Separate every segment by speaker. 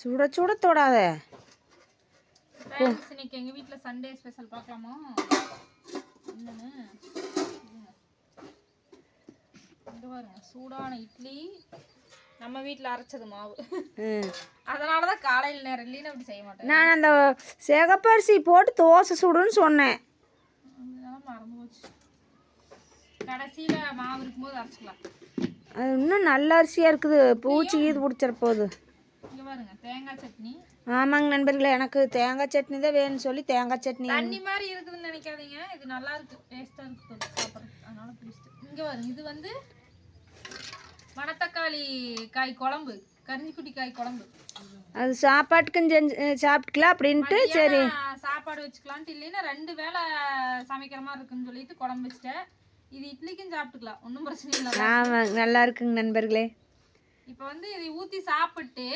Speaker 1: சுட சுட தொடாத.
Speaker 2: இன்னைக்கு எங்க வீட்ல சண்டே ஸ்பெஷல் பார்க்கலாமா என்னன்னு? இருங்க. இங்க பாருங்க சூடான இட்லி. நம்ம வீட்ல அரைச்சது மாவு. அதனால தான் காலையில நேரம் இல்லைன்னு அப்படி செய்ய மாட்டேன்.
Speaker 1: நான் அந்த சிகப்பரிசி போட்டு தோசை சுடுன்னு சொன்னேன்.
Speaker 2: மறந்து போச்சு. கடைசியில மாவு இருக்கும்போது அரைச்சிக்கலாம்.
Speaker 1: அது இன்னும் நல்ல அரிசியாக இருக்குது. பூச்சி கீது பிடிச்சிட போகுது
Speaker 2: பாருங்க தேங்காய் சட்னி.
Speaker 1: ஆமாங்க நண்பர்களே எனக்கு தேங்காய் சட்னி தான் வேணும்னு சொல்லி தேங்காய் சட்னி
Speaker 2: தண்ணி மாதிரி இருக்குதுன்னு நினைக்காதீங்க. இது நல்லா இருக்கு. டேஸ்டா இருக்கு சாப்பிட்றதுக்கு. அதனால பிடிச்சிட்டு இங்க பாருங்க இது வந்து மணத்தக்காளி காய் குழம்பு கரிஞ்சிக்குட்டி காய் குழம்பு.
Speaker 1: அது சாப்பாட்டுக்கும் செஞ்சு சாப்பிட்டுக்கலாம் அப்படின்ட்டு சரி.
Speaker 2: சாப்பாடு வச்சுக்கலான்ட்டு இல்லைன்னா ரெண்டு வேளை சமைக்கிற மாதிரி இருக்குன்னு சொல்லிட்டு குழம்பு வச்சுட்டேன். இது இட்லிக்கும் சாப்பிட்டுக்கலாம். ஒன்றும் பிரச்சனை இல்லை.
Speaker 1: ஆமாங்க நல்லா இருக்குங்க நண்பர்களே.
Speaker 2: இப்போ வந்து இதை ஊற்றி சாப்பிட்டு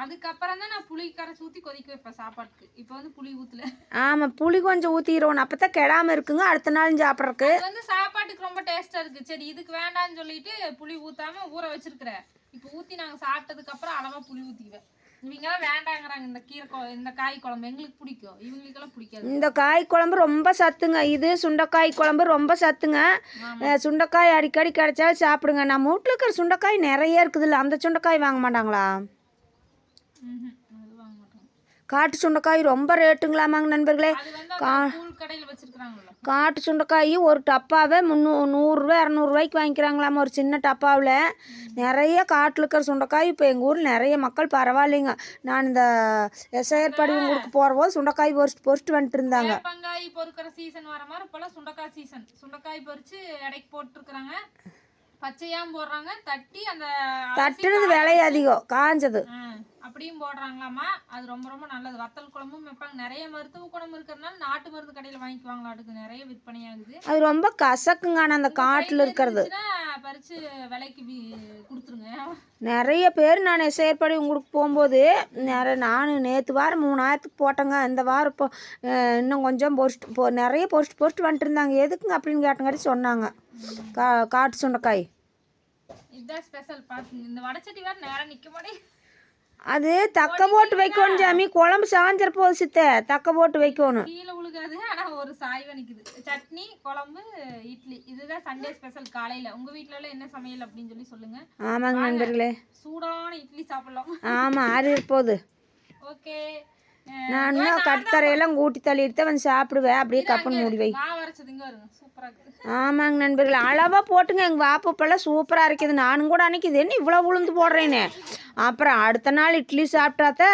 Speaker 2: அதுக்கப்புறம் தான் நான் புளி கரைச்சி ஊற்றி கொதிக்க வைப்பேன் சாப்பாட்டுக்கு. இப்போ வந்து புளி ஊற்றல
Speaker 1: ஆமாம் புளி கொஞ்சம் ஊற்றிடுவோம் அப்போ தான் கெடாமல் இருக்குங்க. அடுத்த நாள் சாப்பிட்றக்கு
Speaker 2: வந்து சாப்பாட்டுக்கு ரொம்ப டேஸ்டா இருக்கு. சரி இதுக்கு வேண்டாம்னு சொல்லிட்டு புளி ஊத்தாம ஊற வச்சிருக்கிறேன். இப்போ ஊத்தி நாங்க சாப்பிட்டதுக்கு அப்புறம் அளவா புளி ஊத்திக்குவேன். இவங்க எல்லாம் வேண்டாங்கிறாங்க. இந்த கீரை இந்த காய் குழம்பு எங்களுக்கு பிடிக்கும். இவங்களுக்கெல்லாம் பிடிக்காது.
Speaker 1: இந்த காய் குழம்பு ரொம்ப சத்துங்க. இது சுண்டைக்காய் குழம்பு ரொம்ப சத்துங்க. சுண்டைக்காய் அடிக்கடி கிடைச்சாலும் சாப்பிடுங்க. நம்ம வீட்டில் இருக்கிற சுண்டைக்காய் நிறைய இருக்குதுல்ல. அந்த சுண்டைக்காய் வாங்க மாட்டாங்களா
Speaker 2: ம்ஹும். அது வாங்க மாட்டோம்
Speaker 1: காட்டு சுண்டைக்காய் ரொம்ப ரேட்டுங்களாமாங்க நண்பர்களே.
Speaker 2: வச்சிருக்காங்கல்ல
Speaker 1: காட்டு சுண்டைக்காய் ஒரு டப்பாவே முந்நூ நூறுரூவா இரநூறுவாய்க்கு வாங்கிக்கிறாங்களாமா ஒரு சின்ன டப்பாவில். நிறைய காட்டில் இருக்கிற சுண்டைக்காய் இப்போ எங்கள் ஊரில் நிறைய மக்கள் பரவாயில்லைங்க. நான் இந்த எஸ்ஐஆர் படிவங்களுக்கு போகிறபோது சுண்டைக்காய் பொறிச்சிட்டு பொறிச்சிட்டு வந்துட்டு இருந்தாங்க.
Speaker 2: பொறுக்கிற சீசன் வர மாதிரி இப்பெல்லாம் சுண்டைக்காய் சீசன் சுண்டைக்காய் பொரிச்சு எடைக்கு போட்டுருக்குறாங்க. பச்சையாம் போடுறாங்க. தட்டி அந்த
Speaker 1: தட்டுனது விலை அதிகம். காஞ்சது.
Speaker 2: அப்படியும் போடுறாங்களாமா அது ரொம்ப ரொம்ப நல்லது. வத்தல் குழம்பும் வைப்பாங்க. நிறைய மருத்துவ குணம் இருக்கிறதுனால நாட்டு மருந்து கடையில வாங்கிக்குவாங்களாட்டுக்கு நிறைய விற்பனை ஆகுது
Speaker 1: அது ரொம்ப கசக்குங்க. அந்த காட்டில் இருக்கிறது.
Speaker 2: பறிச்சு விலைக்கு கொடுத்துருங்க.
Speaker 1: நிறைய பேர் நான் செயற்படி உங்களுக்கு போகும்போது நிறைய நான் நேற்று வாரம் மூணாயிரத்துக்கு போட்டேங்க. இந்த வாரம் இப்போ இன்னும் கொஞ்சம் பொறிச்சிட்டு போ நிறைய பொறிச்சிட்டு பொறிச்சிட்டு வந்துட்டு இருந்தாங்க எதுக்குங்க அப்படின்னு கேட்டங்காட்டி சொன்னாங்க. கா காட்டு சுண்டைக்காய்.
Speaker 2: இதுதான் ஸ்பெஷல் பாத்துங்க. இந்த வடச்சட்டி வேற நேரம் நிக்க மாட்டேங்குது.
Speaker 1: அது தக்க போட்டு வைக்கணும் சாமி குழம்பு சாஞ்சிர போகுது சித்த. தக்க போட்டு வைக்கணும்
Speaker 2: கீழே விழுகாது ஆனா ஒரு சாய்வா நிக்குது சட்னி குழம்பு இட்லி. இதுதான் சண்டே ஸ்பெஷல் காலையில. உங்க வீட்ல எல்லாம் என்ன சமையல் அப்படின்னு சொல்லி சொல்லுங்க.
Speaker 1: ஆமாங்க நண்பர்களே.
Speaker 2: சூடான இட்லி சாப்பிடலாம்.
Speaker 1: ஆமாம் ஆறு போகுது.
Speaker 2: ஓகே
Speaker 1: நான் இன்னும் கட்டுத்தரையெல்லாம் கூட்டி தள்ளிட்டு வந்து சாப்பிடுவேன். அப்படியே கப்பன் மூடி வை. ஆமாங்க நண்பர்களே அளவாக போட்டுங்க. எங்கள் வாப்பப்பெல்லாம் சூப்பராக இருக்குது. நானும் கூட அன்னைக்கு இது என்ன இவ்வளோ உளுந்து போடுறேனே. அப்புறம் அடுத்த நாள் இட்லி சாப்பிட்டாத்த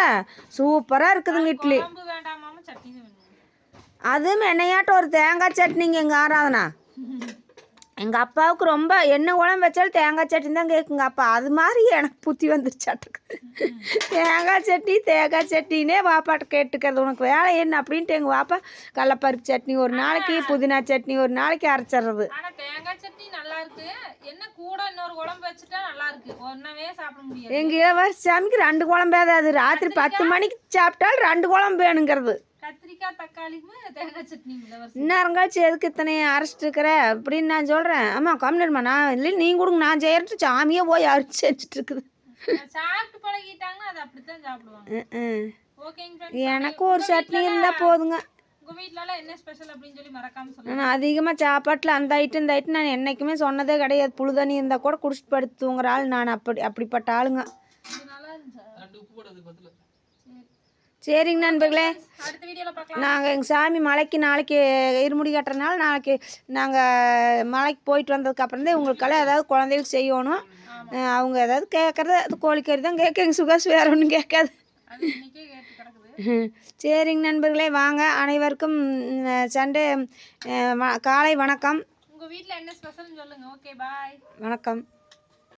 Speaker 1: சூப்பராக இருக்குதுங்க இட்லி. அதுவும் என்னையாட்டம் ஒரு தேங்காய் சட்னிங்க எங்கள் ஆராதனா? எங்கள் அப்பாவுக்கு ரொம்ப என்ன குழம்பு வச்சாலும் தேங்காய் சட்னி தான் கேட்குங்க அப்பா. அது மாதிரி எனக்கு புத்தி வந்துருச்சாட்டுக்கு. தேங்காய் சட்னி தேங்காய் சட்னினே வாப்பாட்ட கேட்டுக்கிறது. உனக்கு வேலை என்ன அப்படின்ட்டு எங்கள் வாப்பா கடலப்பருப்பு சட்னி ஒரு நாளைக்கு புதினா சட்னி ஒரு நாளைக்கு அரைச்சிட்றது.
Speaker 2: தேங்காய் சட்னி நல்லா இருக்கு. என்ன கூட இன்னொரு குழம்பு வச்சுட்டா நல்லா இருக்கு. ஒன்னவே சாப்பிட முடியாது.
Speaker 1: எங்கள் இளவரசி சாமிக்கு ரெண்டு குழம்பு அது ராத்திரி பத்து மணிக்கு சாப்பிட்டாலும் ரெண்டு குழம்பு வேணுங்கிறது.
Speaker 2: கத்திரிக்காய் தக்காளிக்குமே தேங்காய் சட்னி இளவரசி
Speaker 1: இன்னும் கழிச்சு எதுக்கு இத்தனை அரைச்சிட்டு இருக்கிற? அப்படின்னு நான் சொல்கிறேன் ஆமாம் கம்மிடுமா நான் இல்லை நீ கொடுங்க நான் செய்யறது சாமியே போய் அரைச்சி செஞ்சுட்டு இருக்குது.
Speaker 2: சாப்பிட்டு பழகிட்டாங்கன்னா அது அப்படித்தான் சாப்பிடுவாங்க.
Speaker 1: எனக்கு ஒரு சட்னி இருந்தால் போதுங்க. நான் அதிகமாக சாப்பாட்டில் அந்த ஐட்டம் இந்த ஐட்டம் நான் என்றைக்குமே சொன்னதே கிடையாது. புழு தண்ணி இருந்தால் கூட குடிச்சிட்டு படுத்து தூங்குற ஆள் நான் அப்படி அப்படிப்பட்ட ஆளுங்க
Speaker 2: இது நல்லா இருந்துச்சா சரி
Speaker 1: சரிங்க நண்பர்களே. நாங்கள் எங்கள் சாமி மலைக்கு நாளைக்கு இருமுடி கட்டுறதுனால நாளைக்கு நாங்கள் மலைக்கு போயிட்டு வந்ததுக்கப்புறம் தான் உங்களுக்கெல்லாம் ஏதாவது குழந்தைகளுக்கு செய்யணும். அவங்க ஏதாவது கேட்குறது அது கோழிக்கறி தான் கேட்க எங்கள் சுகாஸ் வேற ஒன்றும் கேட்காது. சரிங்க நண்பர்களே வாங்க. அனைவருக்கும் சண்டே காலை வணக்கம்.
Speaker 2: உங்க வீட்ல என்ன ஸ்பெஷல்னு சொல்லுங்க. ஓகே பாய்
Speaker 1: வணக்கம்.